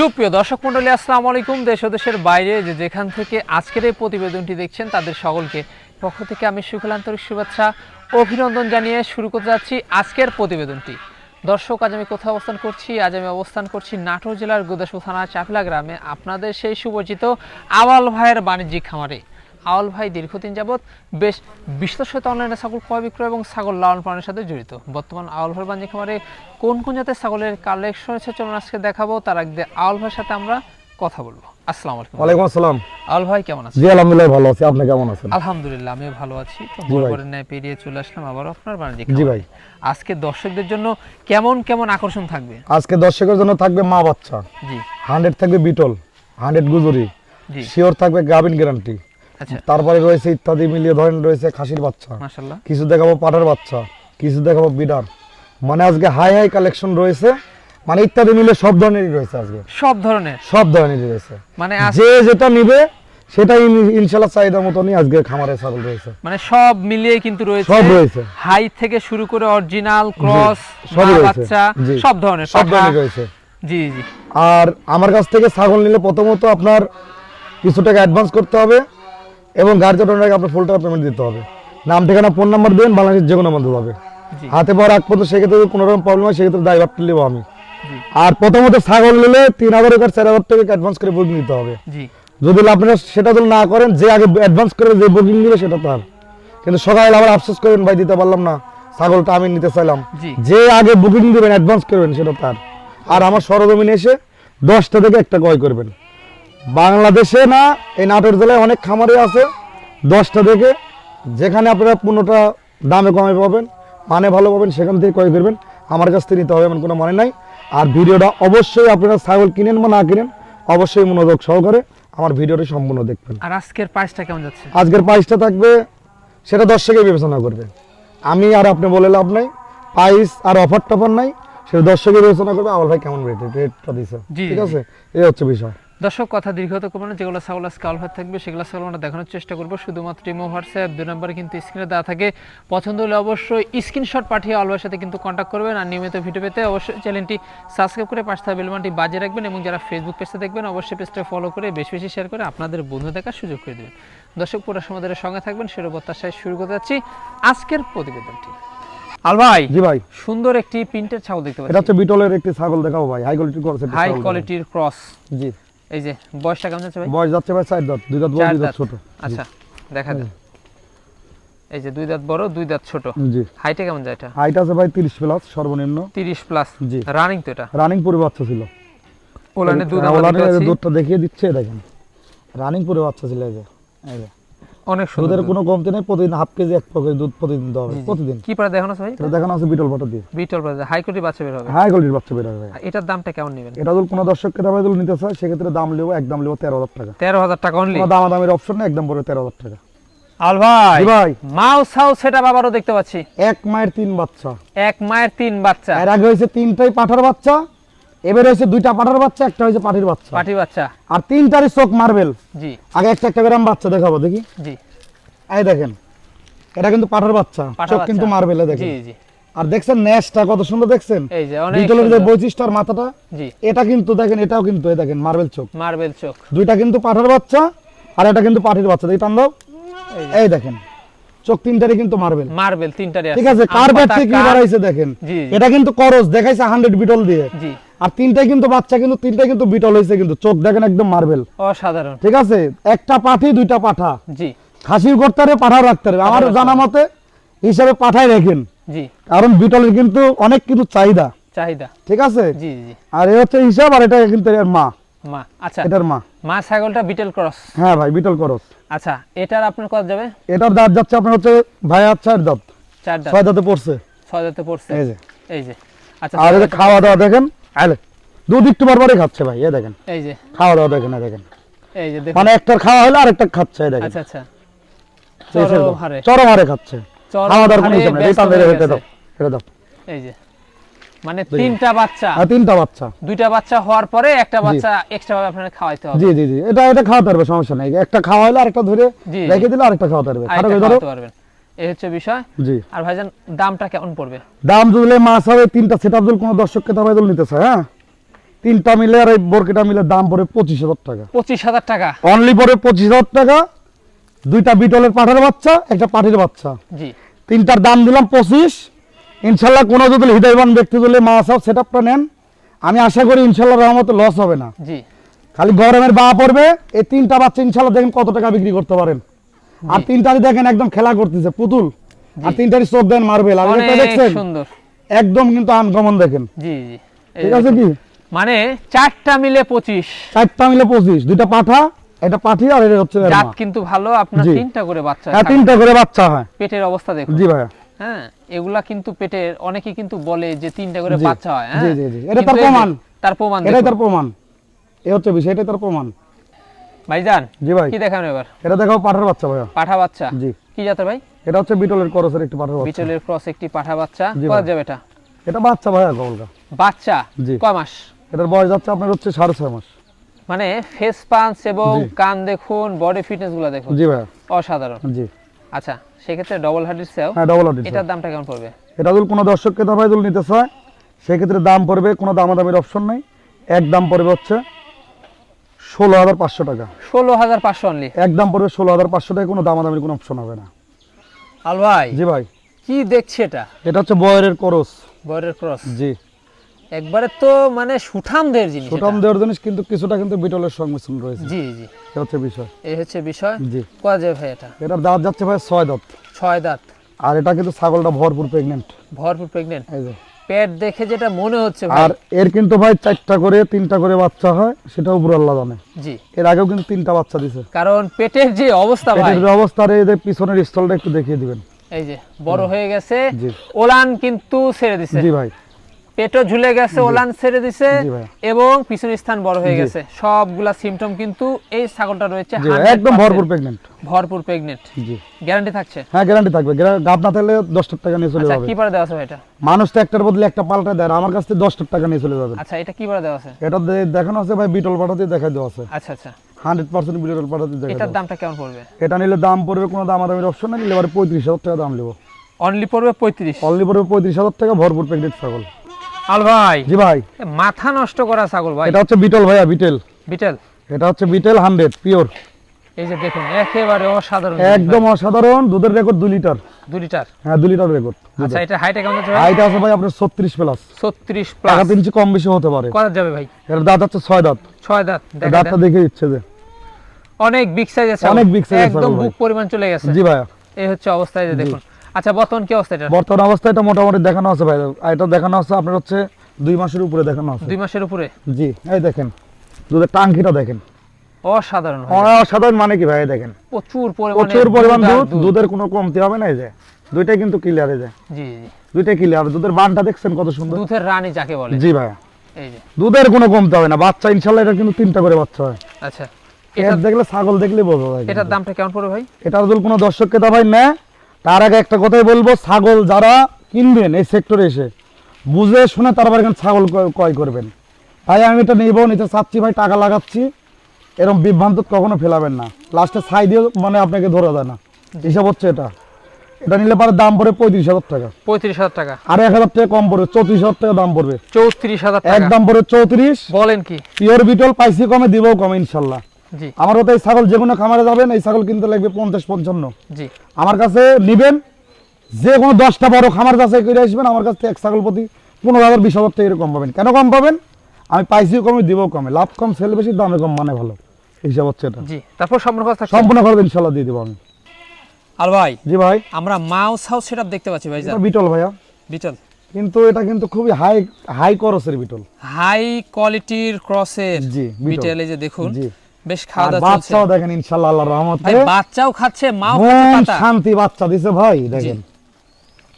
সুপ্রিয় দর্শক মন্ডলী আসসালামু আলাইকুম। দেশ ও দেশের বাইরে যে যেখান থেকে আজকের এই প্রতিবেদনটি দেখছেন, তাদের সকলকে পক্ষ থেকে আমি সুখল আন্তরিক শুভেচ্ছা, অভিনন্দন জানিয়ে শুরু করতে যাচ্ছি আজকের প্রতিবেদনটি। দর্শক, আজ আমি কোথায় অবস্থান করছি? আজ আমি অবস্থান করছি নাটোর জেলার গোদাসু থানা চাপলা গ্রামে। আপনাদের সেই সুপরিচিত আওয়াল ভাইয়ের বাণিজ্যিক খামারে। আওয়াল ভাই দীর্ঘদিন যাবৎ বেশ সাথে অনলাইনে ছাগল ক্রয় বিক্রয় এবং ছাগল লালন পালনের সাথে জড়িত। বর্তমান আওয়াল ভাই বাণিজ্যিক খামারে কোন কোন জাতের ছাগলের কালেকশন আছে চলুন আজকে দেখাবো তার আগে আওয়াল ভাইয়ের সাথে আমরা কথা বলব। আসসালামু আলাইকুম। ওয়ালাইকুম আসসালাম। ভাই কেমন আছেন? জি আলহামদুলিল্লাহ ভালো আছি। আপনি কেমন আছেন? আলহামদুলিল্লাহ আমি ভালো আছি। তো জি ন্যায় পেরিয়ে চলে আসলাম আবার আপনার বাণিজ্যিক জি ভাই। আজকে দর্শকদের জন্য কেমন কেমন আকর্ষণ থাকবে? আজকে দর্শকের জন্য থাকবে মা বাচ্চা। জি। হান্ড্রেড থাকবে বিটল হান্ড্রেড গুজরি। জি। শিওর থাকবে গ্যারান্টি তারপরে রয়েছে ইত্যাদি মিলিয়ে ধরেন রয়েছে খাসির বাচ্চা। কিছু দেখাবো পাটার বাচ্চা কিছু দেখাবো বিডার মানে আজকে হাই হাই কালেকশন রয়েছে। মানে ইত্যাদি মিলে সব ধরনেরই রয়েছে আজকে। সব ধরনের? সব ধরনেরই রয়েছে। মানে যে যেটা নিবে সেটাই ইন- ইনশাল্লাহ চাহিদা মতনই আজকে খামারে ছাগল রয়েছে। মানে সব মিলিয়ে কিন্তু রয়েছে সব রয়েছে। হাই থেকে শুরু করে অরিজিনাল ক্রস সবই রয়েছে। বাচ্চা সব ধরনের সব ধরনের রয়েছে। জি জি। আর আমার কাছ থেকে ছাগল নিলে প্রথমত আপনার কিছু টাকা অ্যাডভান্স করতে হবে। এবং গাড়ি চালানোর আগে আপনার ফুল টাকা পেমেন্ট দিতে হবে। নাম ঠিকানা ফোন নাম্বার দেবেন বাংলাদেশের যে কোনো মধ্যে হবে। হাতে পাওয়ার আগ পর্যন্ত সেক্ষেত্রে কোনো রকম প্রবলেম হয় সেক্ষেত্রে ড্রাইভারটা নেব আমি। আর প্রথমত ছাগল নিলে তিন হাজার টাকা চার হাজার টাকা অ্যাডভান্স করে বুকিং নিতে হবে। যদি আপনারা সেটা যদি না করেন যে আগে অ্যাডভান্স করে যে বুকিং দিবে সেটা তার। কিন্তু সকালে আবার আফসোস করেন ভাই দিতে পারলাম না। ছাগলটা আমি নিতে চাইলাম। যে আগে বুকিং দিবেন অ্যাডভান্স করবেন সেটা তার। আর আমার সরজমিনে এসে দশটা থেকে একটা ক্রয় করবেন। বাংলাদেশে না এই নাটোর জেলায় অনেক খামারে আছে দশটা থেকে যেখানে আপনারা পনেরোটা দামে কমে পাবেন মানে ভালো পাবেন সেখান থেকে ক্রয় করবেন। আমার কাছ থেকে নিতে হবে এমন কোনো মানে নাই। আর ভিডিওটা অবশ্যই আপনারা ছাগল কিনেন বা না কিনেন অবশ্যই মনোযোগ সহকারে আমার ভিডিওটি সম্পূর্ণ দেখবেন। আর আজকের প্রাইসটা কেমন যাচ্ছে? আজকের প্রাইসটা থাকবে সেটা দর্শকে বিবেচনা করবে। আমি আর আপনি বলে লাভ নাই প্রাইস আর অফার টফার নাই সেটা দর্শকে বিবেচনা করবে। আমার ভাই কেমন রেট রেটটা দিছে। ঠিক আছে? এই হচ্ছে বিষয়। দর্শক কথা দীর্ঘত করব যেগুলো ছাগল আজকে আলফার থাকবে সেগুলো ছাগল আমরা দেখানোর চেষ্টা করব। শুধুমাত্র ইমো হোয়াটসঅ্যাপ দুই নম্বরে কিন্তু স্ক্রিনে দেওয়া থাকে। পছন্দ হলে অবশ্যই স্ক্রিনশট পাঠিয়ে আলফার সাথে কিন্তু কন্ট্যাক্ট করবেন আর নিয়মিত ভিডিও পেতে অবশ্যই চ্যানেলটি সাবস্ক্রাইব করে পাশে থাকা বেলবানটি বাজিয়ে রাখবেন এবং যারা ফেসবুক পেজটা দেখবেন অবশ্যই পেজটা ফলো করে বেশি বেশি শেয়ার করে আপনাদের বন্ধু দেখার সুযোগ করে দেবেন। দর্শক পুরো সমাজের সঙ্গে থাকবেন সেরকম প্রত্যাশায় শুরু করতে যাচ্ছি আজকের প্রতিবেদনটি। আল ভাই জি ভাই। সুন্দর একটি প্রিন্টের ছাগল দেখতে এটা হচ্ছে বিটলের একটি ছাগল দেখাবো ভাই হাই কোয়ালিটি করছে হাই কোয়ালিটির ক্রস জি। এই যে বয়সটা কেমন যাচ্ছে ভাই? বয়স যাচ্ছে ভাই চার দাঁত দুই দাঁত বড় দুই দাঁত। ছোট। আচ্ছা দেখা যায় এই যে দুই দাঁত বড় দুই দাঁত ছোট। জি। হাইটে কেমন যায় এটা? হাইট আছে ভাই তিরিশ প্লাস সর্বনিম্ন। তিরিশ প্লাস। জি। রানিং তো এটা? রানিং পুরো বাচ্চা ছিল। ওলানে দুধ হ্যাঁ। দুধটা দেখিয়ে দিচ্ছে দেখেন। রানিং পুরো বাচ্চা ছিল এই যে এই যে। অনেক দুধের কোনো কমতি নেই প্রতিদিন হাফ কেজি এক পকেট দুধ প্রতিদিন দেওয়া হবে। প্রতিদিন। কি পরে দেখানো আছে ভাই? এটা দেখানো আছে বিটল বাটা দিয়ে। বিটল হাই বাচ্চা বের হবে। হাই কোয়ালিটির বাচ্চা বের হবে এটার দামটা কেমন নেবেন? এটা যদি কোনো দর্শককে দামে যদি নিতে চায় সেক্ষেত্রে দাম নেব একদম নেব তেরো হাজার টাকা। তেরো হাজার টাকা অনলি কোনো দামাদামের অপশন নেই একদম পড়বে তেরো হাজার টাকা। আল ভাই ভাই। মাউ সাউ সেটা আবারও দেখতে পাচ্ছি। এক মায়ের তিন বাচ্চা। এক মায়ের তিন বাচ্চা। এর আগে হয়েছে তিনটাই পাঠার বাচ্চা এবার হয়েছে দুইটা পাঠার বাচ্চা একটা হয়েছে পাটির বাচ্চা। পাটি বাচ্চা। আর তিনটারই চোখ মার্বেল। জি। আগে একটা একটা গ্রাম বাচ্চা দেখাবো দেখি। জি। এই দেখেন এটা কিন্তু পাঠার বাচ্চা চোখ কিন্তু। মার্বেলে জি দেখেন। জি। আর দেখছেন নেশটা কত সুন্দর দেখছেন? এই যে অনেক বিটলের যে বৈশিষ্ট্য আর মাথাটা জি। এটা কিন্তু দেখেন এটাও কিন্তু এই দেখেন মার্বেল চোখ। মার্বেল চোখ। দুইটা কিন্তু পাঠার বাচ্চা আর এটা কিন্তু পাটির বাচ্চা। দেখি টান দাও। এই দেখেন চোখ তিনটারই কিন্তু মার্বেল। মার্বেল তিনটারই ঠিক আছে। কার ব্যাট কি বাড়াইছে দেখেন। জি জি, এটা কিন্তু করস দেখাইছে হান্ড্রেড বিটল দিয়ে। জি। আর তিনটাই কিন্তু বাচ্চা কিন্তু তিনটাই কিন্তু বিটল হয়েছে কিন্তু। চোখ দেখেন একদম মার্বেল। অসাধারণ। ঠিক আছে? একটা পাঠি দুইটা পাঠা। জি। খাসির করতে পারে পাঠাও রাখতে পারে আমার জানা মতে হিসাবে পাঠাই রাখেন। জি। কারণ বিটলের কিন্তু অনেক কিছু চাহিদা। চাহিদা। ঠিক আছে? জি জি আর এ হচ্ছে হিসাব আর এটা কিন্তু এর মা। মা আচ্ছা। এটার মা। মা ছাগলটা বিটল ক্রস। হ্যাঁ ভাই বিটল করস। আচ্ছা এটার আপনার কত যাবে? এটার দাঁত যাচ্ছে আপনার হচ্ছে ভাই আচ্ছা দাঁত। চার দাঁত। ছয় দাঁতে পড়ছে। ছয় দাঁতে পড়ছে। এই যে। এই যে। আচ্ছা আর ছয় খাওয়া দাওয়া দেখেন। আলে দুধ একটু বারবারই খাচ্ছে ভাই এ দেখেন। এই যে। খাওয়া দাওয়া দেখেন দেখেন। এই যে দেখুন। মানে একটার খাওয়া হলে আরেকটা খাচ্ছে এই দেখেন। আচ্ছা আচ্ছা। চরম। হারে। চরম হারে খাচ্ছে। খাওয়া দাওয়ার কোনো হারে হিসাব নেই। এটা হয়ে দাও এটা দাও। এই যে। মানে তিনটা বাচ্চা। আর তিনটা বাচ্চা। দুইটা বাচ্চা হওয়ার পরে একটা বাচ্চা এক্সট্রা ভাবে খাওয়াইতে হবে। জি জি জি। এটা এটা খাওয়াতে পারবে সমস্যা নাই। একটা খাওয়া হলে আরেকটা ধরে। রেখে দিলে আরেকটা খাওয়াতে পারবে। খাওয়াতে পারবেন। এই হচ্ছে বিষয়। জি। আর ভাইজান দামটা কেমন পড়বে? দাম মাছ হবে তিনটা কোনো দর্শককে নিতে চায় হ্যাঁ? তিনটা মিলে আর এই বরকিটা মিলে দাম পড়ে পঁচিশ হাজার টাকা। পঁচিশ হাজার টাকা। অনলি পড়ে পঁচিশ হাজার টাকা। দুইটা বিটলের পাঠার বাচ্চা একটা পাটির বাচ্চা। জি। তিনটার দাম দিলাম পঁচিশ। ইনশাল্লাহ কোনো যদি হৃদয়বান ব্যক্তি যদি মা সব সেট আপটা নেন। আমি আশা করি ইনশাল্লাহ রহমতে লস হবে না। জি। খালি গরমের বা পড়বে এই তিনটা বাচ্চা ইনশাল্লাহ দেখেন কত টাকা বিক্রি করতে পারেন। আর তিনটারই দেখেন একদম খেলা করতেছে পুতুল। আর তিনটারই চোখ দেন মার্বেল আর এটা দেখছেন? সুন্দর। একদম কিন্তু আনকমন দেখেন। জি জি। ঠিক আছে কি? মানে চারটা মিলে পঁচিশ। চারটা মিলে পঁচিশ। দুইটা পাঠা এটা পাঠি আর এটা হচ্ছে জাত কিন্তু ভালো আপনার তিনটা করে বাচ্চা হ্যাঁ তিনটা করে বাচ্চা হয়। পেটের অবস্থা দেখুন। জি ভাইয়া। হ্যাঁ এগুলা কিন্তু পেটের অনেকে কিন্তু বলে যে তিনটা করে বাচ্চা হয় হ্যাঁ। জি, জি, জি। এটা তার প্রমাণ। তার প্রমাণ এটাই দেখুন। তার প্রমাণ। এ হচ্ছে বিষয় এটাই তার প্রমাণ। ভাইজান জি ভাই। কি দেখানো এবার? এটা দেখাও পাঠার বাচ্চা ভাইয়া। পাঠা বাচ্চা? জি। কি জাতের ভাই? এটা হচ্ছে বিটলের করসের একটি পাঠার বাচ্চা। বিচলের ক্রস একটি পাঠা বাচ্চা। কত যাবে এটা? এটা বাচ্চা গলগা বাচ্চা? জি। কয় মাস? এটার বয়স যাচ্ছে আপনার হচ্ছে সাড়ে ছয় মাস। মানে ফেস পাঞ্চ এবং কান দেখুন বডি ফিটনেসগুলো দেখুন। জি ভাইয়া। অসাধারণ। জি। আচ্ছা সেক্ষেত্রে ডবল হার্ডির সেও হ্যাঁ ডবল অডিট এটার দামটা কেমন পড়বে? এটা যদি কোনো দর্শক ক্রেতা ভাই নিতে চায় সেক্ষেত্রে দাম পড়বে কোনো দামাদামির অপশন নেই। এক দাম পড়বে হচ্ছে ষোলো হাজার পাঁচশো টাকা। ষোলো হাজার পাঁচশো অনলি এক দাম পড়বে ষোলো হাজার পাঁচশো টাকা কোনো দামাদামির কোনো অপশন হবে না। আল ভাই? জি ভাই। কি দেখছি এটা? এটা হচ্ছে বয়ের করস। বয়ের ক্রস? জি। একবারে তো মানে সুঠামদের জিনিস ছোটাম এটা। দেওয়ার জিনিস কিন্তু কিছুটা কিন্তু বিটলের সংমিশ্রণ রয়েছে। জি জি। এটা হচ্ছে বিষয়। এই হচ্ছে বিষয়? জি। কয় যাবে ভাই এটা? এটার দাঁত যাচ্ছে ভাই ছয় দাঁত। ছয় দাঁত। আর এটা কিন্তু ছাগলটা ভরপুর প্রেগনেন্ট ভরপুর প্রেগনেন্ট এই যে। পেট দেখে যেটা মনে হচ্ছে আর এর কিন্তু ভাই চারটা করে তিনটা করে বাচ্চা হয় সেটা উপর আল্লাহ জানে। জি। এর আগেও কিন্তু তিনটা বাচ্চা দিছে। কারণ পেটের যে অবস্থা ভাই। পেটের যে অবস্থা আর এই যে পিছনের স্থলটা একটু দেখিয়ে দিবেন। এই যে বড় হয়ে গেছে ওলান কিন্তু ছেড়ে দিছে। জি ভাই। পেটও ঝুলে গেছে ওলান ছেড়ে দিছে এবং পিছনের স্থান বড় হয়ে গেছে। সবগুলা সিমটম কিন্তু এই ছাগলটা রয়েছে জি ভাই 100% একদম ভরপুর প্রেগনেন্ট ভরপুর প্রেগনেন্ট জি। গ্যারান্টি থাকছে? হ্যাঁ গ্যারান্টি থাকবে। গাব না থাকলে দশটার টাকা নিয়ে চলে আচ্ছা যাবে। কি পারে দেওয়া আছে এটা? মানুষ তো একটার বদলে একটা পাল্টা দেয় আর আমার কাছ থেকে দশটার টাকা নিয়ে চলে যাবে। আচ্ছা এটা কি পারে দেওয়া আছে? এটা দেখানো আছে ভাই বিটল পাঠাতে দেখা দেওয়া আছে। আচ্ছা আচ্ছা। হান্ড্রেড পার্সেন্ট বিটল পাঠাতে দেখা এটার দামটা কেমন পড়বে? এটা নিলে দাম পড়বে কোনো দাম আদামের অপশন নেই নিলে এবারে পঁয়ত্রিশ হাজার টাকা দাম নেব। অনলি পড়বে পঁয়ত্রিশ। অনলি পড়বে পঁয়ত্রিশ হাজার টাকা ভরপুর প্রেগনেন্ট ছাগল। আল ভাই। জি ভাই। মাথা নষ্ট করা ছাগল ভাই। এটা হচ্ছে বিটল ভাইয়া বিটেল। বিটেল? এটা হচ্ছে বিটেল হান্ড্রেড পিওর। এই যে দেখুন একেবারে অসাধারণ একদম অসাধারণ দুধের রেকর্ড লিটার। লিটার? হ্যাঁ লিটার রেকর্ড আচ্ছা এটা হাইটে কেমন আছে ভাই? হাইট আছে ভাই আপনার ছত্রিশ প্লাস ছত্রিশ টাকা প্লাস তিন ইঞ্চি কম বেশি হতে পারে। কত যাবে ভাই? এর দাঁত হচ্ছে ছয় দাঁত। ছয় দাঁত দাঁতটা দেখে দিচ্ছে যে। অনেক বিগ সাইজ আছে অনেক big size একদম বুক পরিমাণ চলে গেছে। জি ভাইয়া। এই হচ্ছে অবস্থা এই যে দেখুন। আচ্ছা বর্তমান কি অবস্থা এটা? বর্তমান অবস্থায় এটা মোটামুটি দেখানো আছে ভাই। এটা দেখানো আছে আপনার হচ্ছে দুই মাসের উপরে দেখানো আছে। দুই মাসের উপরে? জি এই দেখেন। দুধের টাঙ্কিটা দেখেন। অসাধারণ ভাই। অসাধারণ মানে কি ভাই দেখেন। প্রচুর পরিমাণে প্রচুর পরিমাণ দুধ দুধের কোনো কমতি হবে না এই যে। দুইটাই কিন্তু ক্লিয়ার এই যে জি জি। দুইটাই ক্লিয়ার দুধের বানটা দেখছেন কত সুন্দর? দুধের রানী যাকে বলে। জি ভাইয়া এই যে। দুধের কোনো কমতে হবে না। বাচ্চা ইনশাল্লাহ এটা কিন্তু তিনটা করে বাচ্চা হয়। আচ্ছা। এটা দেখলে ছাগল দেখলে বোঝা যায় এটার দামটা কেমন পড়বে ভাই? এটার যদি কোনো দর্শক ক্রেতা ভাই নেয় তার আগে একটা কথাই বলব ছাগল যারা কিনবেন এই সেক্টরে এসে বুঝে শুনে তারপর এখানে ছাগল ক্রয়- করবেন। ভাই আমি এটা নিবো নিতে চাচ্ছি ভাই টাকা লাগাচ্ছি। এরকম বিভ্রান্ত কখনো ফেলাবেন না। লাস্টে ছাই দিয়ে মানে আপনাকে ধরা যায় না। হিসাব হচ্ছে এটা। এটা নিলে পারে দাম পড়ে পঁয়ত্রিশ হাজার টাকা। পঁয়ত্রিশ হাজার টাকা। আর এক হাজার টাকা কম পড়বে চৌত্রিশ হাজার টাকা দাম পড়বে। চৌত্রিশ হাজার এক দাম পড়বে চৌত্রিশ। বলেন কি? পিওর বিটল পাইসি কমে দিবও কমে ইনশাল্লাহ। জি। আমার হতে এই ছাগল যে কোনো খামারে যাবেন এই ছাগল কিনতে লাগবে পঞ্চাশ পঞ্চান্ন। আমার কাছে নিবেন যে কোনো দশটা বড় খামার কাছে করে আসবেন আমার কাছে এক ছাগল প্রতি পনেরো হাজার বিশ হাজার টাকা এরকম পাবেন। কেন কম পাবেন? আমি পাইসিও কমে দিবও কমে। লাভ কম সেল বেশি দামে কম মানে ভালো। হিসাব হচ্ছে এটা। জি। তারপর সম্পূর্ণ কথা সম্পূর্ণ দিয়ে দেবো আমি। আর ভাই জি ভাই। আমরা মাউস হাউস সেটআপ দেখতে পাচ্ছি ভাই বিটল ভাইয়া। বিটল। কিন্তু এটা কিন্তু খুবই হাই হাই করসের বিটল। হাই কোয়ালিটির ক্রসের জি, বিটল। এই যে দেখুন। জি। বেশ খাওয়া দাওয়া চলছে। বাচ্চাও দেখেন ইনশাল্লাহ আল্লাহর রহমতে। ভাই বাচ্চাও খাচ্ছে মাও খাচ্ছে পাতা। শান্তি বাচ্চা দিছে ভাই দেখেন।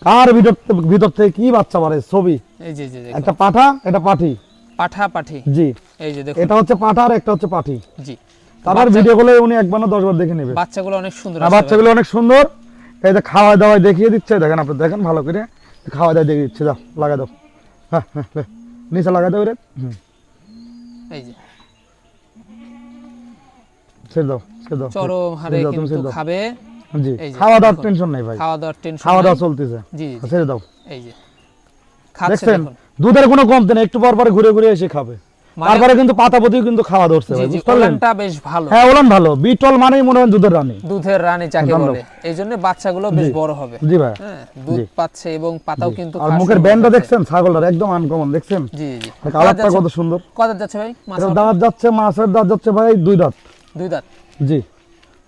কার ভিতর ভিতর থেকে কি বাচ্চা পারে ছবি। এই যে জি জি একটা পাঠা এটা পাঠি। পাঠা পাঠি জি। এই যে দেখুন। এটা হচ্ছে পাঠা আর একটা হচ্ছে পাঠি। জি। তারপর বাচ্চা- ভিডিও গুলো উনি একবার না দশবার দেখে নেবে। বাচ্চাগুলো অনেক সুন্দর আছে বাচ্চাগুলো অনেক সুন্দর। এই যে খাওয়া দাওয়া দেখিয়ে দিচ্ছে। দেখেন আপনি দেখেন ভালো করে। খাওয়া দাওয়া দেখিয়ে দিচ্ছে। যাও লাগা দাও। হ্যাঁ হ্যাঁ নিচে লাগা দাও রে। এই যে। ছেড়ে দাও ছেড়ে দাও চরম হারে কিন্তু খাবে। জি খাওয়া দাওয়ার টেনশন নেই ভাই। খাওয়া দাওয়ার টেনশন খাওয়া দাওয়া চলতেছে। জি ছেড়ে দাও। এই যে খাচ্ছে দুধের কোনো কমতে নেই একটু পর পরে ঘুরে ঘুরে এসে খাবে। মানে- তারপরে কিন্তু পাতাপতিও কিন্তু খাওয়া ধরছে ভাই ওলানটা বেশ ভালো। হ্যাঁ ওলান ভালো। বিটল মানেই মনে হয় দুধের রানী। দুধের রানী যাকে বলে। এই জন্য বাচ্চাগুলো বেশ বড় হবে। জি ভাই। হ্যাঁ দুধ পাচ্ছে এবং পাতাও কিন্তু আর মুখের ব্যান্ডটা দেখছেন? ছাগলটার একদম আনকমন দেখছেন? জি জি কালারটা কত সুন্দর। কত যাচ্ছে ভাই? মাছ এটার দাঁত? যাচ্ছে মাছের দাঁত যাচ্ছে ভাই দুই দাঁত। দুই দাঁত? জি।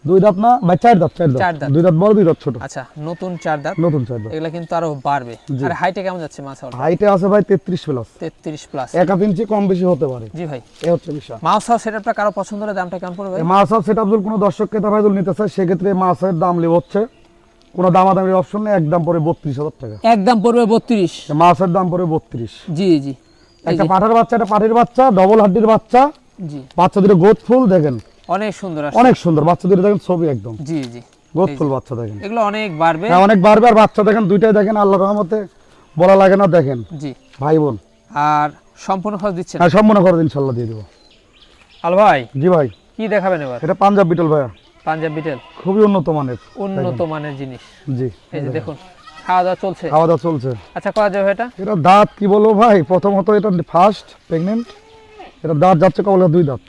দুই দাঁত না ভাই চার দাঁত চার দাঁত। দুই দাঁত বড় দুই দাঁত ছোট। আচ্ছা নতুন চার দাঁত। নতুন চার দাঁত। এগুলা কিন্তু আরও বাড়বে। আর হাইটে কেমন যাচ্ছে মাছ হাইটে আছে ভাই তেত্রিশ প্লাস তেত্রিশ প্লাস এক হাত ইঞ্চি কম বেশি হতে পারে। জি ভাই। এ হচ্ছে বিষয়। মাছ হাউস সেটআপটা কারও পছন্দ হলে দামটা কেমন পড়বে মাছ হাউস সেটা আব্দুল কোনো দর্শক ক্রেতা ভাই যদি নিতে চায় সেক্ষেত্রে মাছের দাম লিব হচ্ছে। কোনো দামাদামির অপশন নেই একদম পরে বত্রিশ হাজার টাকা। একদম পড়বে বত্রিশ। এই মাছের দাম পরে বত্রিশ। জি জি। একটা পাঠার বাচ্চা একটা পাটির বাচ্চা ডবল হাড্ডির বাচ্চা। জি। বাচ্চা দুটো গোদ ফুল দেখেন। অনেক সুন্দর অনেক সুন্দর বাচ্চা দুটো দেখেন ছবি একদম। জি জি। গোদ এই ফুল বাচ্চা দেখেন। এগুলো অনেক বাড়বে। হ্যাঁ অনেক বারবে আর বাচ্চা দেখেন দুইটাই দেখেন আল্লাহ রহমতে বলা লাগে না দেখেন। জি। ভাই বোন। আর সম্পূর্ণ খরচ দিচ্ছেন? হ্যাঁ সম্পূর্ণ খরচ ইনশাল্লাহ দিয়ে দেবো। আল ভাই জি ভাই। কি দেখাবেন এবার? এটা পাঞ্জাব বিটল ভাইয়া। পাঞ্জাব বিটেল। খুবই উন্নত মানের। উন্নত মানের জিনিস। জি। এই যে দেখুন খাওয়া দাওয়া চলছে? খাওয়া দাওয়া চলছে। আচ্ছা করা যাবে এটা? এটা দাঁত কি বলব ভাই? প্রথমত এটা ফার্স্ট প্রেগনেন্ট এটা দাঁত যাচ্ছে কবল দুই দাঁত।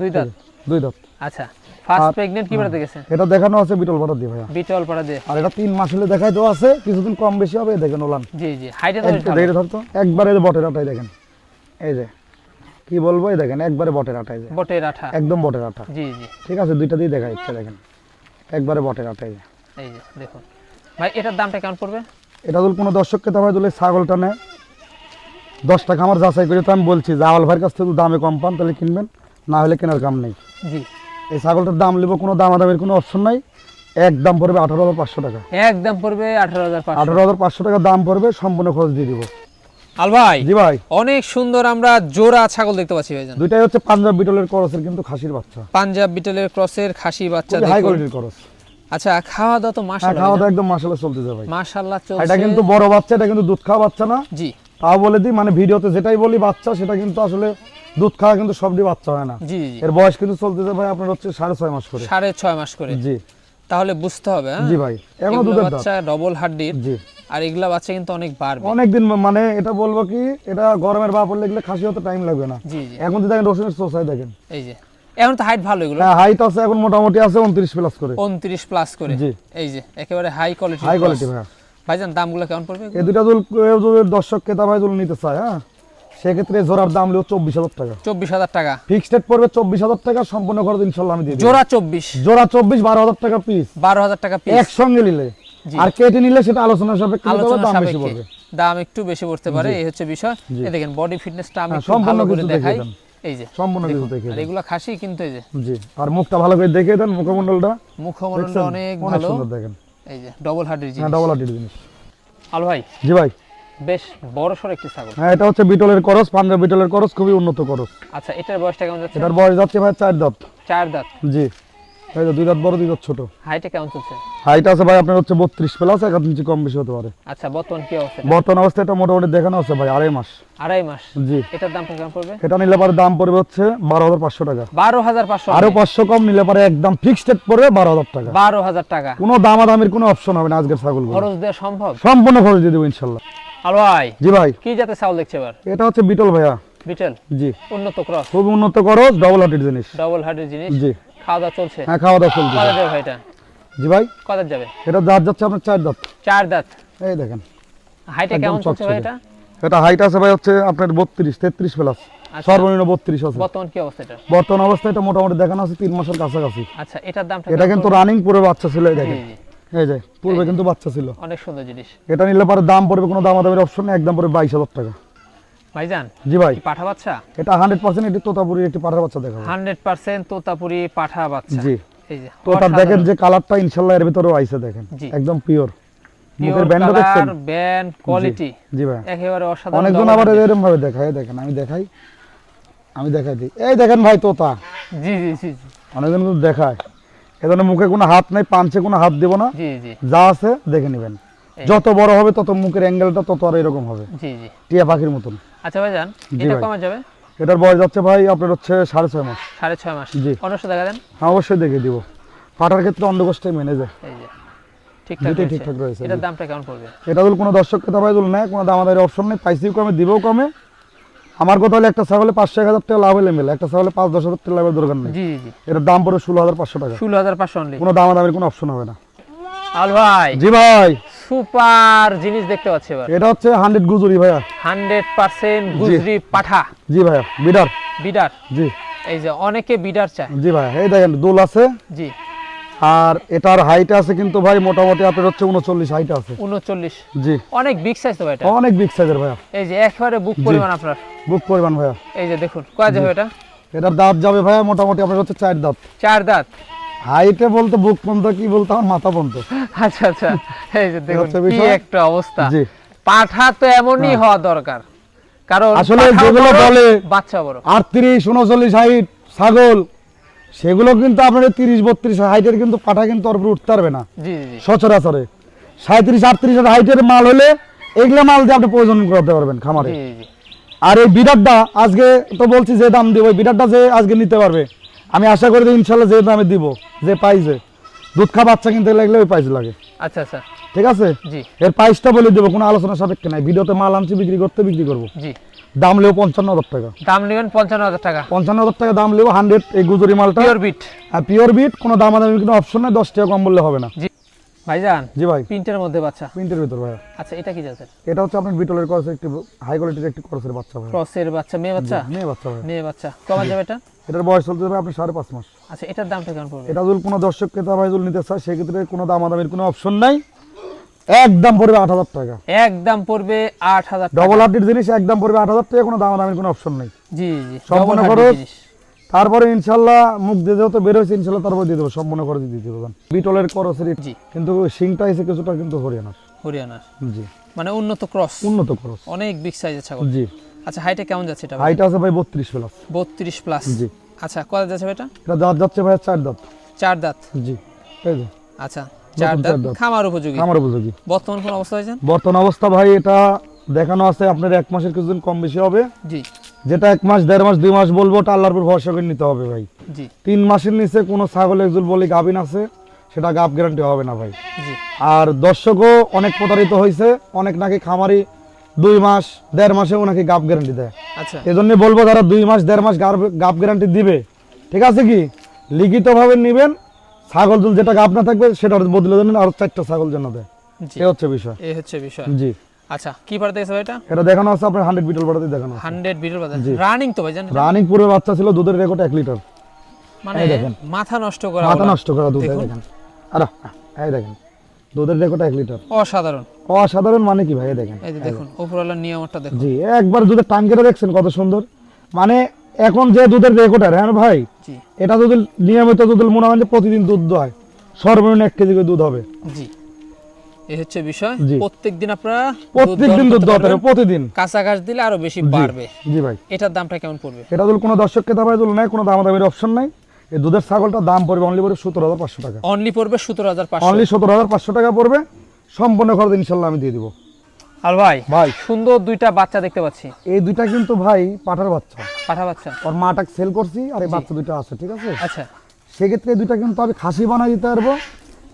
দুই দাঁত? দুই দাঁত। আচ্ছা ফার্স্ট প্রেগনেন্ট কি বেড়াতে গেছেন এটা দেখানো আছে বিটল ভাড়া দিয়ে ভাইয়া। বিটল পাড়া দিয়ে আর এটা মাস হলে দেখাই তো আছে কিছুদিন কম বেশি হবে এই দেখেন ওলান। জি জি হাইটে। দেখে ধরতো একবারে বটের আটাই দেখেন। এই যে কি বলব এই দেখেন একবারে বটের যে। বটের একদম বটের আটা জি জি। ঠিক আছে দুইটা দিয়ে দেখা যাচ্ছে দেখেন। একবারে বটের আটাই যে। এই যে দেখুন। ভাই এটার দামটা কেমন পড়বে? এটা যদি কোনো দর্শককে তারপরে দিলে ছাগলটা নেয় দশ টাকা আমার যাচাই করে তো আমি বলছি যে আওয়াল ভাইয়ের কাছ থেকে দামে কম পান তাহলে কিনবেন না হলে কেনার কাম নেই। জি। এই ছাগলটার দাম নেব কোনো দামাদামের কোনো অপশন নাই। এক দাম পড়বে আঠারো হাজার পাঁচশো টাকা। একদম পড়বে আঠারো হাজার আঠারো হাজার পাঁচশো টাকা দাম পড়বে সম্পূর্ণ খরচ দিয়ে দিব। আল ভাই জি ভাই। অনেক সুন্দর আমরা জোড়া ছাগল দেখতে পাচ্ছি ভাইজান। দুইটাই হচ্ছে পাঞ্জাব বিটলের করসের কিন্তু খাসির বাচ্চা। পাঞ্জাব বিটেলের ক্রসের খাসি বাচ্চা হাই কোয়ালিটির করস। আচ্ছা খাওয়া দাওয়া তো হ্যাঁ মাশাআল্লাহ খাওয়া দাওয়া একদম চলতেছে ভাই। মাশাআল্লাহ এটা কিন্তু বড় বাচ্চা এটা কিন্তু দুধ খাওয়া বাচ্চা না। জি। তাও বলে দিই মানে ভিডিওতে যেটাই বলি বাচ্চা সেটা কিন্তু আসলে দুধ খাওয়া কিন্তু সবটি বাচ্চা হয় না। এর বয়স কিন্তু চলতেছে ভাই আপনার হচ্ছে সাড়ে ছয় মাস করে। সাড়ে ছয় মাস করে। জি। তাহলে বুঝতে হবে হ্যাঁ? জি ভাই এখনও দুধের বাচ্চা ডবল হাড্ডির জি। আর এগুলা বাচ্চা কিন্তু অনেক বাড়বে। অনেকদিন মানে এটা বলব কি এটা গরমের বা পড়লে এগুলো খাসি হতে টাইম লাগবে না। জি জি। এখন তো দেখেন রসুনের সোসাই দেখেন। এই যে এখন তো হাইট ভালো এগুলো। হ্যাঁ হাইট আছে এখন মোটামুটি আছে উনত্রিশ প্লাস করে। উনত্রিশ প্লাস করে। জি। এই যে একেবারে হাই কোয়ালিটি হাই কোয়ালিটি ভাই ভাইজান দামগুলো কেমন পড়বে এই দুটা যদি যদি দর্শক ক্রেতা ভাই যদি নিতে চায় হ্যাঁ? সেক্ষেত্রে জোড়ার দাম লিও চব্বিশ হাজার টাকা। চব্বিশ হাজার টাকা। ফিক্সড রেট পড়বে চব্বিশ হাজার টাকা সম্পূর্ণ খরচ ইনশাল্লাহ আমি দিয়ে জোড়া চব্বিশ। জোড়া চব্বিশ বারো হাজার টাকা পিস বারো হাজার টাকা পিস একসঙ্গে নিলে। আর কেটে নিলে সেটা আলোচনা সাপেক্ষে আলোচনা দাম বেশি পড়বে। দাম একটু বেশি পড়তে পারে এই হচ্ছে বিষয়। এই দেখেন বডি ফিটনেসটা আমি হ্যাঁ, সম্পূর্ণ করে দেখাই। এই যে সম্পূর্ণ কিছু দেখিয়ে আর দেন। এগুলো খাসি কিন্তু এই যে। জি আর মুখটা ভালো করে দেখিয়ে দেন মুখমণ্ডলটা। মুখমণ্ডলটা? অনেক ভালো। সুন্দর দেখেন। এই যে ডবল হার্ডের হ্যাঁ জিনিস। ডবল আটির জিনিস। আল ভাই। জি ভাই। বেশ বড় সড় একটি ছাগল। হ্যাঁ এটা হচ্ছে বিটলের করস পাঞ্জাব বিটলের করস খুবই উন্নত করস। আচ্ছা এটার বয়সটা কেমন যাচ্ছে? এটার বয়স যাচ্ছে ভাই চার দাঁত। চার দাঁত? জি। এই দুই দাঁত বড় দুই দাঁত ছোট। হাইটে কেমন চলছে? হাইট আছে ভাই আপনার হচ্ছে বত্রিশ প্লাস এক ইঞ্চি কম বেশি হতে পারে। আচ্ছা বর্তমান কি অবস্থা? বর্তমান অবস্থায় এটা মোটামুটি দেখানো আছে ভাই আড়াই মাস। আড়াই মাস? জি। এটার কেমন পড়বে? এটা নিলে পরে দাম পড়বে হচ্ছে বারো হাজার পাঁচশো টাকা। বারো হাজার পাঁচশো। আরও পাঁচশো কম নিলে পরে একদম ফিক্সড রেট পড়বে বারো হাজার টাকা। বারো হাজার টাকা। কোনো দামাদামির কোনো অপশন হবে না আজকের ছাগলগুলো। খরচ দেওয়া সম্ভব? সম্পূর্ণ খরচ দিয়ে দেবো ইনশাল্লাহ। আল ভাই জি ভাই। কি জাতের চাউল দেখছে এবার? এটা হচ্ছে বিটল ভাইয়া। বিটেল? জি। উন্নত ক্রস? খুব উন্নত খরচ ডবল জিনিস। ডবল জিনিস? জি। খাওয়া দাওয়া চলছে? হ্যাঁ খাওয়া দাওয়া চলছে। কত যাবে ভাইটা জি ভাই। কত যাবে এটা দাঁত যাচ্ছে আপনার চার দাঁত। চার দাঁত? এই দেখেন। হাইটে কেমন চলছে ভাই এটা? এটা হাইট আছে ভাই হচ্ছে আপনার বত্রিশ তেত্রিশ প্লাস সর্বনিম্ন বত্রিশ আছে। বর্তমান কি অবস্থা এটা? বর্তমান অবস্থায় এটা মোটামুটি দেখানো আছে তিন মাসের কাছাকাছি। আচ্ছা এটার দামটা এটা কিন্তু রানিং পুরো বাচ্চা ছিল এই দেখেন এই যে পূর্বে কিন্তু বাচ্চা ছিল। অনেক সুন্দর জিনিস। এটা নিলে পরে দাম পড়বে কোনো দামাদামির অপশন নেই একদম পড়বে বাইশ হাজার টাকা। ভাইজান জি ভাই। পাঠা বাচ্চা? এটা হান্ড্রেড পার্সেন্ট একটি তোতাপুরির একটি পাঠার বাচ্চা দেখাবো। হান্ড্রেড পার্সেন্ট তোতাপুরি পাঠা বাচ্চা। জি। দেখেন যে কালারটা ইনশাল্লাহ এর ভিতরেও আইছে দেখেন। একদম পিওর মুখের দেখছেন? ব্যান্ড কোয়ালিটি জি ভাই। একেবারে অসাধারণ অনেকজন আবার এরকম ভাবে দেখায় দেখেন আমি দেখাই। আমি দেখাই দিই। এই দেখেন ভাই তোতা। জি জি জি জি, অনেকজন কিন্তু দেখায়। এ ধরনের মুখে কোনো হাত নাই পাঞ্চে কোনো হাত দেবো না। যা আছে দেখে নেবেন। যত বড় হবে তত মুখের অ্যাঙ্গেলটা তত আর এরকম হবে। টিয়া পাখির মতন। আচ্ছা ভাইজান জি এটা ভাই। কমে যাবে? এটার বয়স যাচ্ছে ভাই আপনার হচ্ছে সাড়ে ছয় মাস। সাড়ে ছয় মাস। জি। অন্যশো দেখা দেন। হ্যাঁ অবশ্যই দেখে দিব। পাটার ক্ষেত্রে অন্ডকোষ্ঠে মেনে যায়। এই যে ঠিকঠাক। ঠিকঠাক রয়েছে, এটার দামটা কেমন পড়বে? এটা যদি কোনো দর্শক ক্রেতা ভাই যদি নেয় কোনো দাম আমাদের অপশন নেই পাইসিও কমে দিবেও কমে। আমার কথা হলে একটা ছাগলে পাঁচশো এক হাজার টাকা লাভ হলে মেলে একটা ছাগলে পাঁচ দশ হাজার টাকা লাভের দরকার নেই। এটার দাম পড়ে ষোলো হাজার পাঁচশো টাকা। ষোলো হাজার পাঁচশো অনলি কোনো দামাদামির কোনো অপশন হবে না। আল ভাই। জি ভাই। সুপার জিনিস দেখতে পাচ্ছি এবার। এটা হচ্ছে গুজুরি ভাইয়া। হান্ড্রেড পার্সেন্ট গুজরি পাঠা। জি ভাইয়া বিডার। বিডার। জি। এই যে অনেকে বিডার চায়। জি ভাইয়া এই দেখেন দোল আছে। জি। আর এটার হাইট আছে কিন্তু ভাই মোটামুটি আপনার হচ্ছে উনচল্লিশ হাইট আছে। উনচল্লিশ। জি। অনেক বিগ সাইজ তো ভাই এটা? অনেক বিগ সাইজের ভাইয়া। এই যে একবারে বুক পরিমাণ আপনার। বুক পরিমাণ ভাইয়া। এই যে দেখুন কয় যাবে এটা? এটার দাঁত যাবে ভাইয়া মোটামুটি আপনার হচ্ছে চার দাঁত। চার দাঁত। হাইটে বলতে বুক পর্যন্ত কি বলতে আমার মাথা পর্যন্ত। আচ্ছা আচ্ছা। এই যে দেখুন কি একটা অবস্থা। জি। পাঠা তো এমনই হওয়া দরকার। কারণ আসলে যেগুলো বলে বাচ্চা বড়। আটত্রিশ উনচল্লিশ হাইট ছাগল সেগুলো কিন্তু আপনার তিরিশ বত্রিশ হাইটের কিন্তু পাঠা কিন্তু ওর উপরে উঠতে পারবে না। সচরাচরে। সাঁত্রিশ আটত্রিশ হাইটের মাল হলে এগুলো মাল দিয়ে আপনি প্রয়োজন করতে পারবেন খামারে। আর এই বিরাটটা আজকে তো বলছি যে দাম দিব বিরাটটা যে আজকে নিতে পারবে আমি আশা করি ইনশাল্লাহ যে দামে দিব যে পাইছে দুধ খা বাচ্চা কিনতে লাগলে ওই প্রাইস লাগে। আচ্ছা আচ্ছা। ঠিক আছে? এর প্রাইসটা বলে দেবো কোনো আলোচনা সাপেক্ষে নাই। ভিডিওতে মাল আনছি বিক্রি করতে বিক্রি করব। জি। দাম লেও পঞ্চান্ন হাজার টাকা। দাম নেবেন পঞ্চান্ন হাজার টাকা। পঞ্চান্ন হাজার টাকা দাম লেও হান্ড্রেড এই গুজরি মালটা। পিওর বিট আর পিওর বিট কোনো দাম আদামি কোনো অপশন নাই দশ টাকা কম বললে হবে না। ভাইজান জি ভাই। প্রিন্টের মধ্যে বাচ্চা। প্রিন্টের ভিতর ভাই আচ্ছা এটা কি যাচ্ছে এটা হচ্ছে আপনার বিটলের করছে একটি হাই কোয়ালিটির একটি করসের বাচ্চা ভাই ক্রসের বাচ্চা মেয়ে বাচ্চা? মেয়ে বাচ্চা ভাই মেয়ে বাচ্চা। কমা যাবে এটা? এটার বয়স চলতে যাবে আপনি সাড়ে পাঁচ মাস। আচ্ছা এটার দামটা কেমন পড়বে? এটা যদি কোনো দর্শক ক্রেতা ভাই যদি নিতে চায় সেক্ষেত্রে কোনো দামাদামির কোনো অপশন নাই। একদম পড়বে আট হাজার টাকা। একদম পড়বে আট হাজার। ডবল হার্টির জিনিস একদম পড়বে আট হাজার টাকা কোনো দামাদামির কোনো অপশন নেই। জি জি double খরচ? তারপরে ইনশাল্লাহ মুখ দিয়ে যেহেতু বের হয়েছে ইনশাল্লাহ তারপরে দিয়ে দেবো সম্পূর্ণ করে দিয়ে দেবো বিটলের করসের জি। কিন্তু শিংটা এসে কিছুটা কিন্তু হরিয়ানার। হরিয়ানার। জি। মানে উন্নত ক্রস উন্নত করস অনেক বিগ সাইজের ছাগল। জি। আচ্ছা হাইটে কেমন যাচ্ছে এটা হাইট আছে ভাই বত্রিশ প্লাস বত্রিশ প্লাস জি। আচ্ছা কত যাচ্ছে এটা? এটা দাঁত যাচ্ছে ভাই চার দাঁত। চার দাঁত। জি। এই আচ্ছা। চার নতুন দাঁত চার দাঁত। খামার উপযোগী। আমার উপযোগী। বর্তমান কোন অবস্থা হয়েছে বর্তমান অবস্থা ভাই এটা দেখানো আছে আপনার এক মাসের কিছুদিন কম বেশি হবে। জি। যেটা এক মাস দেড় মাস দুই মাস বলব ওটা আল্লাহর উপর ভরসা করে নিতে হবে ভাই। জি। তিন মাসের নিচে কোনো ছাগল একজন বলে গাভিন আছে সেটা গ্যারান্টি হবে না ভাই। আর দর্শকও অনেক প্রতারিত হয়েছে অনেক নাকি খামারি দুই মাস দেড় মাসে নাকি গাভ গ্যারান্টি দেয়। আচ্ছা। এজন্য বলব যারা দুই মাস দেড় মাস গাভ গ্যারান্টি দিবে ঠিক আছে কি? লিখিতভাবে নেবেন ছাগল যদি যেটা না থাকবে সেটা বদলে দেবেন আর চারটা ছাগল যেন দেয়। জি। এ হচ্ছে বিষয়। এই হচ্ছে বিষয়। জি। আচ্ছা কি গেছে ভাই এটা এটা দেখানো আছে আপনার হান্ড্রেড বিটল বাড়াতে দেখানো আছে। হান্ড্রেড বিটের বাজার জি। রানিং তো ভাই জানেন? রানিং পূর্বে বাচ্চা ছিল দুধের রেকর্ড এক লিটার মানে দেখেন। মাথা নষ্ট করা মাথা নষ্ট করা দুধ দেখেন। আরে এই দেখেন। দুধের রেকর্ড এক লিটার অসাধারণ। অসাধারণ মানে কি ভাই দেখেন। এই দেখুন উপরওয়ালার নিয়মটা দেখুন। জি একবার দুধের টাঙ্কিটা দেখছেন কত সুন্দর। মানে এখন যে দুধের রেকর্ডার হ্যাঁ ভাই? জি। এটা যদি নিয়মিত দুধ মনে হয় যে প্রতিদিন দুধ দোয় সর্বনিম্ন এক কেজি করে দুধ হবে। জি। এই হচ্ছে বিষয়। প্রত্যেকদিন আপনারা প্রত্যেকদিন দুধ দোয়াতে হবে প্রতিদিন। কাঁচা ঘাস দিলে আরও বেশি বাড়বে। জি ভাই। এটার দামটা কেমন পড়বে? এটা যদি কোনো দর্শক ক্রেতা ভাই যদি নেয় কোনো দামাদামির অপশন নাই। এই দুধের ছাগলটার দাম পড়বে অনলি পড়বে সতেরো হাজার পাঁচশো টাকা। অনলি পড়বে সতেরো হাজার পাঁচশো। অনলি সতেরো হাজার পাঁচশো টাকা পড়বে। সম্পূর্ণ খরচ ইনশাল্লাহ আমি দিয়ে দিব। আর ভাই ভাই। সুন্দর দুইটা বাচ্চা দেখতে পাচ্ছি। এই দুইটা কিন্তু ভাই পাঠার বাচ্চা। পাঠা বাচ্চা। ওর মাটাকে সেল করছি আর এই বাচ্চা দুইটা আছে ঠিক আছে? আচ্ছা। সেক্ষেত্রে দুইটা কিন্তু আমি খাসি বানাই দিতে পারব।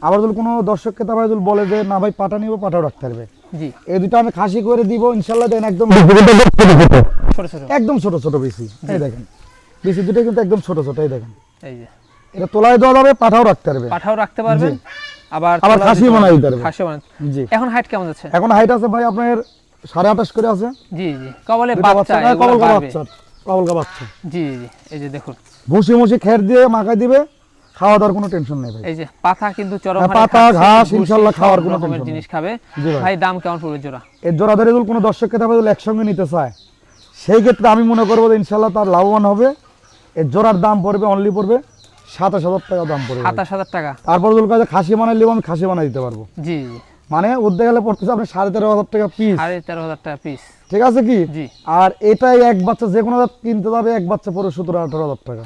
আবার যদি কোনো দর্শক ক্রেতা ভাই যদি বলে যে না ভাই পাঠা নিবো পাঠাও রাখতে পারবে। জি। এই দুটো আমি খাসি করে দিব ইনশাল্লাহ দেন একদম ছোট ছোট একদম ছোট ছোট বেশি। এই দেখেন। বেশি দুটো কিন্তু একদম ছোট ছোট এই দেখেন। এই যে। এটা তোলায় দেওয়া যাবে পাঠাও রাখতে পারবে। পাঠাও রাখতে পারবেন। আবার আবার খাসি বানাই দিতে পারবে। খাসি বানাই জি। এখন হাইট কেমন যাচ্ছে? এখন হাইট আছে ভাই আপনার সাড়ে আঠাশ করে আছে। জি জি। কবলে বাচ্চা বাচ্চা। বাড়বে। বাচ্চা কবলকা বাচ্চা। জি জি এই যে দেখুন। ভুসি মুসি খের দিয়ে মাখাই দিবে খাওয়া দাওয়ার কোনো টেনশন নেই ভাই। এই যে পাতা কিন্তু চরম হ্যাঁ, পাতা, ঘাস, সব খাওয়ার কোনো tension জিনিস খাবে। ভাই। দাম কেমন পড়বে জোড়া? এর জোড়া ধরে যদি কোনো দর্শক একসঙ্গে নিতে চায় সেই ক্ষেত্রে আমি মনে করব যে ইনশাল্লাহ তার লাভবান হবে। এর জোড়ার দাম পড়বে অনলি পড়বে। সাতাশ হাজার টাকা দাম পড়বে। সাতাশ হাজার টাকা। তারপর যদি কাছে খাসি বানাই আমি খাসি বানাই দিতে পারব। জি। মানে উদ্যোগ গেলে পড়তেছে আপনি সাড়ে তেরো হাজার টাকা পিস সাড়ে তেরো হাজার টাকা পিস ঠিক আছে কি? আর এটাই এক বাচ্চা যে কোনো কিনতে যাবে এক বাচ্চা পরে সতেরো আঠারো হাজার টাকা।